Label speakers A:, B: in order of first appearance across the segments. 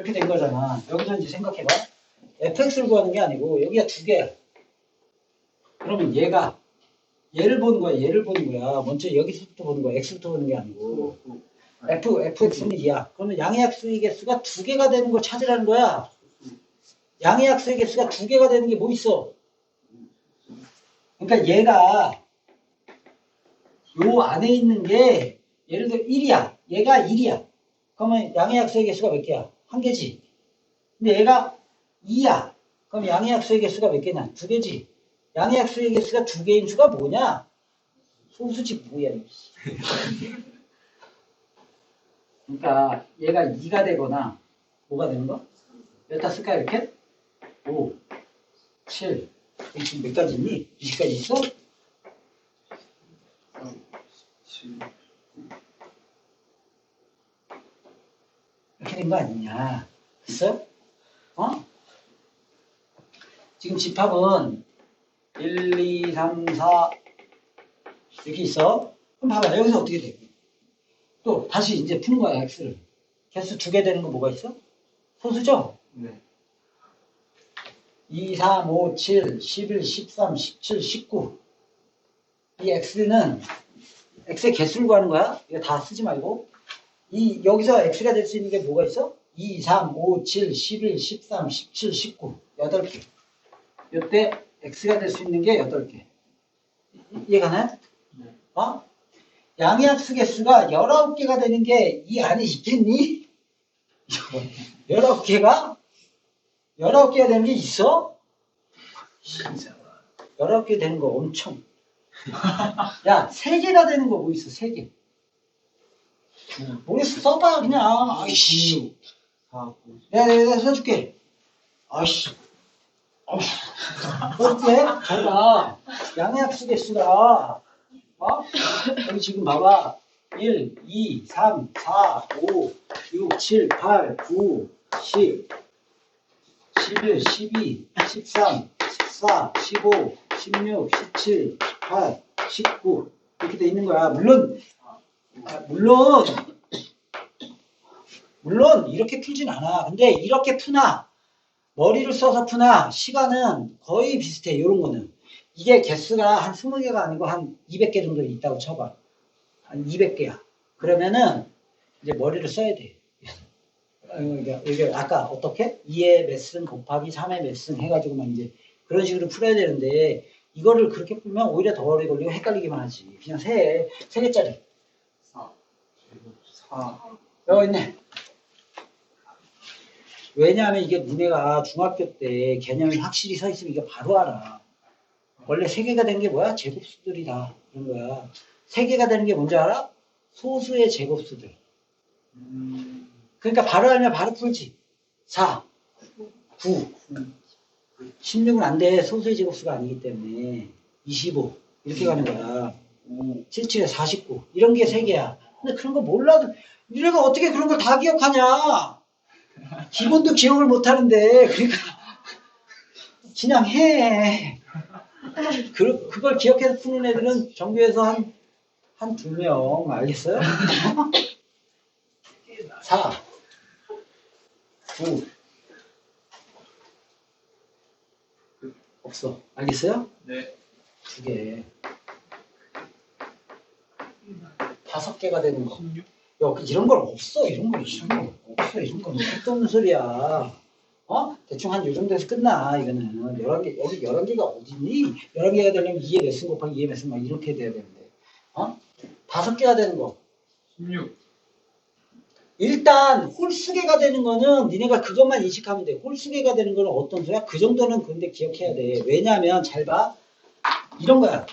A: 이렇게 된 거잖아. 여기서 이제 생각해봐. fx를 구하는 게 아니고 여기가 두개 그러면 얘가 얘를 보는 거야. 얘를 보는 거야. 먼저 여기서부터 보는 거야. x부터 보는 게 아니고. f, fx는 2야. 그러면 양의 약수의 개수가 두 개가 되는 걸 찾으라는 거야. 양의 약수의 개수가 두 개가 되는 게 뭐 있어? 그러니까 얘가 요 안에 있는 게 예를 들어 1이야. 얘가 1이야. 그러면 양의 약수의 개수가 몇 개야? 한 개지. 근데 얘가 2야. 그럼 양의 약수의 개수가 몇 개냐? 두 개지. 양의 약수의 개수가 두 개인 수가 뭐냐? 소수지 뭐야. 그러니까 얘가 2가 되거나 뭐가 되는 거? 몇 다 쓸까 이렇게? 5, 7, 몇 가지 있니? 20까지 있어? 거 아니냐. 있어요? 어? 지금 집합은 1, 2, 3, 4 이렇게 있어. 그럼 봐봐. 여기서 어떻게 돼? 또 다시 이제 푸는 거야, x를. 개수 두 개 되는 거 뭐가 있어? 소수죠? 네. 2, 3, 5, 7, 11, 13, 17, 19. 이 x는 x의 개수를 구하는 거야. 이거 다 쓰지 말고. 이 여기서 x가 될 수 있는 게 뭐가 있어? 2, 3, 5, 7, 11, 13, 17, 19 8개 이때 x가 될 수 있는 게 8개 이해가나요? 네. 어? 양의학수 개수가 19개가 되는 게 이 안에 있겠니? 19개가? 19개가 되는 게 있어? 1 9개 되는 거 엄청. 야, 3 개가 되는 거 뭐 있어, 3 개. 우리 써봐 그냥 아이씨 야 내가 써줄게 아이씨 어때? 잘봐 양해쓰겠개수가 어? 여기 어? 지금 봐봐 1, 2, 3, 4, 5, 6, 7, 8, 9, 10 11, 12, 13, 14, 15, 16, 17, 18, 19 이렇게 돼 있는 거야 물론 아, 물론 물론 이렇게 풀진 않아. 근데 이렇게 푸나 머리를 써서 푸나 시간은 거의 비슷해. 이런 거는 이게 개수가 한 20개가 아니고 한 200개 정도 있다고 쳐봐. 한 200개야. 그러면은 이제 머리를 써야 돼. 어, 그러니까 이게 아까 어떻게 2의 몇승 곱하기 3의 몇승 해가지고만 이제 그런 식으로 풀어야 되는데 이거를 그렇게 풀면 오히려 더 오래 걸리고 헷갈리기만 하지. 그냥 세, 세 개짜리. 4. 여기 있네. 왜냐하면 이게 문해가 중학교 때 개념이 확실히 서 있으면 이게 바로 알아. 원래 세 개가 된 게 뭐야? 제곱수들이다. 이런 거야. 세 개가 되는 게 뭔지 알아? 소수의 제곱수들. 그러니까 바로 알면 바로 풀지. 4, 9, 16은 안 돼. 소수의 제곱수가 아니기 때문에. 25. 이렇게 가는 거야. 77에 49. 이런 게세 개야. 근데 그런 거 몰라도 니네가 어떻게 그런 걸 다 기억하냐? 기본도 기억을 못 하는데 그러니까 그냥 해. 그, 그걸 기억해서 푸는 애들은 정교에서 한, 한 두 명, 알겠어요? 4, 9. 없어. 알겠어요? 네. 두 개. 다섯 개가 되는 거. 야, 그 이런 건 없어. 이런 건 이런 건 없어. 이런 건쓸어없는 소리야. 어? 대충 한 요정 도에서 끝나 이거는 열한 개 여기 열한 개가 어디니? 열한 개가 되려면 2의 몇승 곱하기 2의 몇승 막 이렇게 돼야 되는데, 어? 다섯 개가 되는 거. 16. 일단 홀수개가 되는 거는 니네가 그것만 인식하면 돼. 홀수개가 되는 거는 어떤 소야? 그 정도는 근데 기억해야 돼. 왜냐하면 잘 봐. 이런 거야.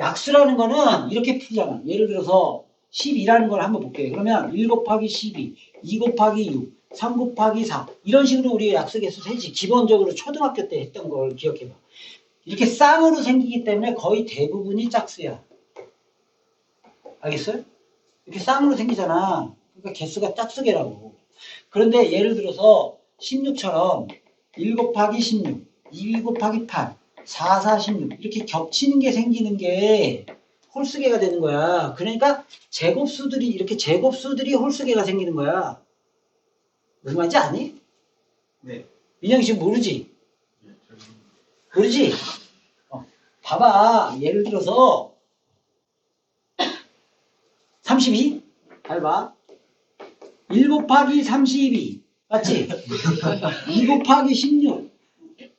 A: 약수라는 거는 이렇게 풀잖아. 예를 들어서 1 2라는걸 한번 볼게요. 그러면 1 곱하기 12, 2 곱하기 6, 3 곱하기 4 이런 식으로 우리 약수 개수 세지 기본적으로 초등학교 때 했던 걸 기억해봐. 이렇게 쌍으로 생기기 때문에 거의 대부분이 짝수야. 알겠어요? 이렇게 쌍으로 생기잖아. 그러니까 개수가 짝수개라고. 그런데 예를 들어서 16처럼 1 곱하기 16, 2 곱하기 8, 4, 4, 16 이렇게 겹치는 게 생기는 게 홀수계가 되는 거야. 그러니까 제곱수들이 이렇게 제곱수들이 홀수계가 생기는 거야. 무슨 말인지 아니? 네. 민영이 지금 모르지? 네, 모르지? 어, 봐봐. 예를 들어서 32? 잘 봐. 1 곱하기 32. 맞지? 2 곱하기 16.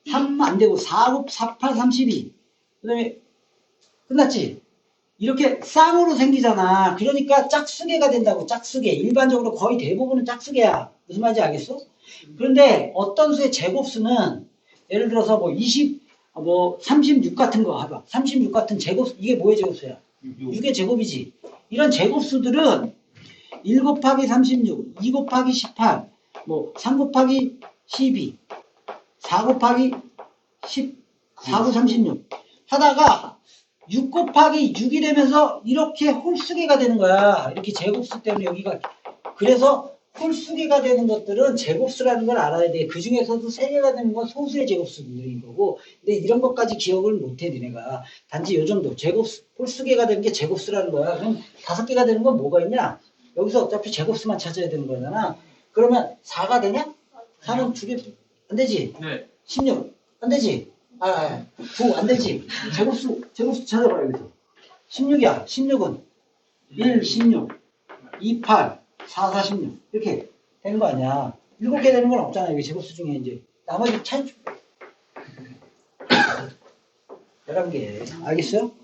A: 3 안되고 4, 9, 4, 8, 32. 그 다음에 끝났지? 이렇게 쌍으로 생기잖아. 그러니까 짝수개가 된다고 짝수개. 일반적으로 거의 대부분은 짝수개야. 무슨 말인지 알겠어? 그런데 어떤 수의 제곱수는 예를 들어서 뭐 20, 뭐 36 같은 거 봐봐. 36 같은 제곱수, 이게 뭐의 제곱수야? 6의 제곱이지. 이런 제곱수들은 1 곱하기 36, 2 곱하기 18, 뭐 3 곱하기 12, 4 곱하기 10, 4 9, 36 하다가 6 곱하기 6이 되면서 이렇게 홀수개가 되는 거야. 이렇게 제곱수 때문에 여기가 그래서 홀수개가 되는 것들은 제곱수라는 걸 알아야 돼. 그 중에서도 세개가 되는 건 소수의 제곱수인 거고 근데 이런 것까지 기억을 못해 니네가. 단지 요 정도 제곱수 홀수개가 되는 게 제곱수라는 거야. 그럼 다섯 개가 되는 건 뭐가 있냐? 여기서 어차피 제곱수만 찾아야 되는 거잖아. 그러면 4가 되냐? 4는 두개 안 되지? 네. 16. 안 되지? 아, 아 9. 안 되지? 제곱수, 제곱수 찾아봐요, 여기서. 16이야. 16은 1, 16. 2, 8. 4, 4, 16. 이렇게 되는 거 아니야. 7개 되는 건 없잖아. 여기 제곱수 중에 이제. 나머지 차이. 11개. 알겠어요?